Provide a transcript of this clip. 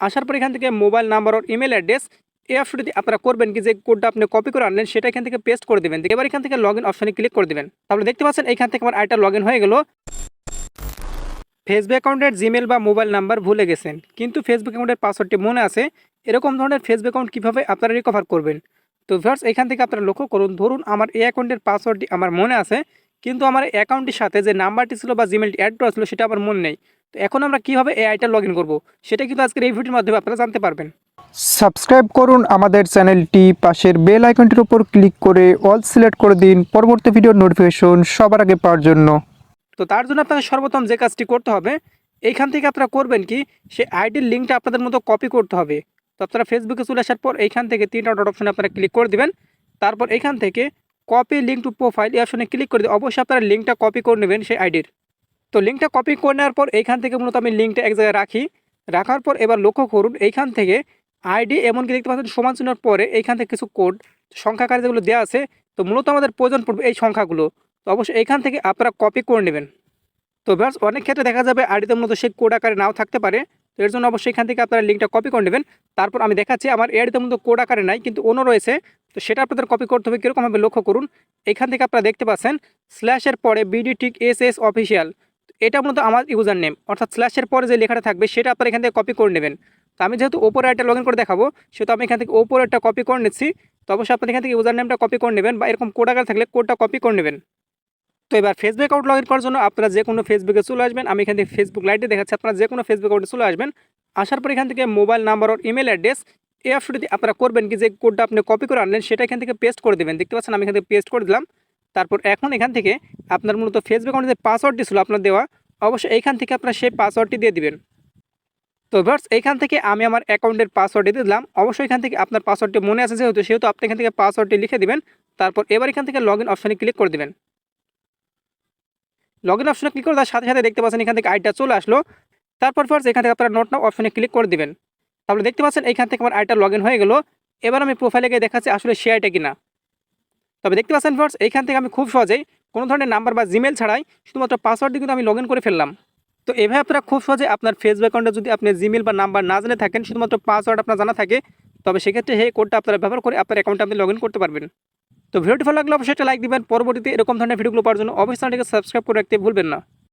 আসার পর এখান থেকে mobile number or email address এই অপশনটি আপনারা করবেন কি যে কোডটা আপনি কপি করে আনলেন, সেটা এখান থেকে পেস্ট করে দেবেন। এবার এখান থেকে লগ ইন অপশনে ক্লিক করে দেবেন। তাহলে দেখতে পাচ্ছেন, এখান থেকে আমার আইটা লগ ইন হয়ে গেল। ফেসবুক অ্যাকাউন্টের জিমেল বা মোবাইল নাম্বার ভুলে গেছেন। কিন্তু ফেসবুক অ্যাকাউন্টের পাসওয়ার্ডটি মনে আছে। এরকম ধরনের ফেসবুক অ্যাকাউন্ট কীভাবে আপনারা রিকভার করবেন? তো ভিউয়ার্স এখান থেকে আপনারা লক্ষ্য করুন, ধরুন আমার এই অ্যাকাউন্টের পাসওয়ার্ডটি আমার মনে আছে, কিন্তু আমার এই অ্যাকাউন্টের সাথে যে নাম্বারটি ছিল বা জিমেলটি অ্যাড করা ছিল, সেটা আমার মনে নেই। তো এখন আমরা কীভাবে এই আইটা লগ ইন করব? সেটা কিন্তু আজকের এই ভিডিওর মাধ্যমে আপনারা জানতে পারবেন। সাবস্ক্রাইব করুন আমাদের চ্যানেলটি পাশের বেল আইকনটির উপর ক্লিক করে অল সিলেক্ট করে দিন পরবর্তী ভিডিওর নোটিফিকেশন সবার আগে পাওয়ার জন্য। তো তার জন্য আপনাদের সর্বপ্রথম যে কাজটি করতে হবে এইখান থেকে আপনারা করবেন কি সেই আইডির লিঙ্কটা আপনাদের মতো কপি করতে হবে। তো আপনারা ফেসবুকে চলে আসার পর এইখান থেকে তিনটা ডট অপশনে আপনারা ক্লিক করে দেবেন। তারপর এইখান থেকে কপি লিঙ্ক টু প্রোফাইল এই অপশনে ক্লিক করে দিয়ে অবশ্যই আপনারা লিঙ্কটা কপি করে নেবেন সেই আইডির তো লিঙ্কটা কপি করে নেওয়ার পর এইখান থেকে মূলত আমি লিঙ্কটা এক জায়গায় রাখি। রাখার পর এবার লক্ষ্য করুন, এইখান থেকে আইডি এমনকি দেখতে পাচ্ছেন সমান চিহ্নর পরে এইখান থেকে কিছু কোড সংখ্যাকারে যেগুলো দেওয়া আছে, তো মূলত আমাদের প্রয়োজন পড়বে এই সংখ্যাগুলো। তো অবশ্যই এইখান থেকে আপনারা কপি করে নেবেন। তো ব্যাস, অনেক ক্ষেত্রে দেখা যাবে আইডিতে মূলত সেই কোড আকারে নাও থাকতে পারে। তো এর জন্য অবশ্যই এখান থেকে আপনারা লিঙ্কটা কপি করে নেবেন। তারপর আমি দেখাচ্ছি, আমার এআইডিতে মূলত কোড আকারে নাই, কিন্তু অন্য রয়েছে। তো সেটা আপনাদের কপি করতে হবে, কীরকমভাবে লক্ষ্য করুন। এখান থেকে আপনারা দেখতে পাচ্ছেন স্ল্যাশের পরে BD tick S S official এটা মূলত আমার ইউজার নেম অর্থাৎ স্ল্যাশের পরে যে লেখাটা থাকবে, সেটা আপনারা এখান থেকে কপি করে নেবেন। তো আমি যেহেতু ওপর একটা লগ ইন করে দেখাবো, সেহেতু আমি এখান থেকে ওপর একটা কপি করে নিচ্ছি। তো অবশ্যই আপনারা এখান থেকে ইউজার নেমটা কপি করে নেবেন বা এরকম কোড আকারে থাকলে কোডটা কপি করে নেবেন। তো এবার ফেসবুক অ্যাকাউন্ট লগ ইন করার জন্য আপনারা যে কোনো ফেসবুকে চলে আসবেন। আমি এখান থেকে ফেসবুক লাইটে দেখাচ্ছি, আপনারা যে কোনো ফেসবুক অ্যাকাউন্টে চলে আসবেন। আসার পর এখান থেকে mobile number or email address এই অপশনটি আপনারা করবেন কি? যে কোডটা আপনি কপি করে আনলেন, সেটা এখান থেকে পেস্ট করে দেবেন। দেখতে পাচ্ছেন, আমি এখান থেকে পেস্ট করে দিলাম। তারপর এখন এখান থেকে আপনার মূলত ফেসবুক অ্যাকাউন্টে যে পাসওয়ার্ডটি ছিল আপনার দেওয়া, অবশ্যই এইখান থেকে আপনার সেই পাসওয়ার্ডটি দিয়ে দিবেন। তো ভার্স এইখান থেকে আমি আমার অ্যাকাউন্টের পাসওয়ার্ডটি দিয়ে দিলাম। অবশ্যই এখান থেকে আপনার পাসওয়ার্ডটি মনে আছে যেহেতু, সেহেতু আপনি এখান থেকে পাসওয়ার্ডটি লিখে দিবেন। তারপর এবার এখান থেকে লগ ইন অপশানে ক্লিক করে দেবেন। লগ ইন অপশানে ক্লিক করে দেওয়ার সাথে সাথে দেখতে পাচ্ছেন এখান থেকে আইটা চলে আসলো। তারপর ফার্স্ট এখান থেকে আপনারা নোট নাও অপশনে ক্লিক করে দিবেন। তাহলে দেখতে পাচ্ছেন এখান থেকে আমার আইটা লগ হয়ে গেল। এবার আমি প্রোফাইলে গিয়ে দেখাচ্ছি আসলে সে আইটা কিনা। তবে দেখতে পাচ্ছেন ফ্রেন্ডস এইখান থেকে আমি খুব সহজেই কোনো ধরনের নাম্বার বা জিমেল ছাড়াই শুধুমাত্র পাসওয়ার্ড দিয়ে কিন্তু আমি লগ করে ফেললাম। তো এভাবে আপনারা খুব সহজে আপনার ফেসবুক অ্যাকাউন্টে যদি আপনি জিমেল বা নাম্বার না জেনে থাকেন, শুধুমাত্র পাসওয়ার্ড আপনার জানা থাকে, তবে সেক্ষেত্রে সেই কোডটা আপনারা ব্যবহার করে আপনার অ্যাকাউন্টে আপনি লগ করতে পারবেন। তো ভিডিওটি ভালো লাগলে অবশ্যই একটা লাইক দিবেন। পরবর্তীতে এরকম ধরনের ভিডিওগুলো পাওয়ার জন্য অবশ্যই সাবস্ক্রাইব করে রাখতে ভুলবেন না।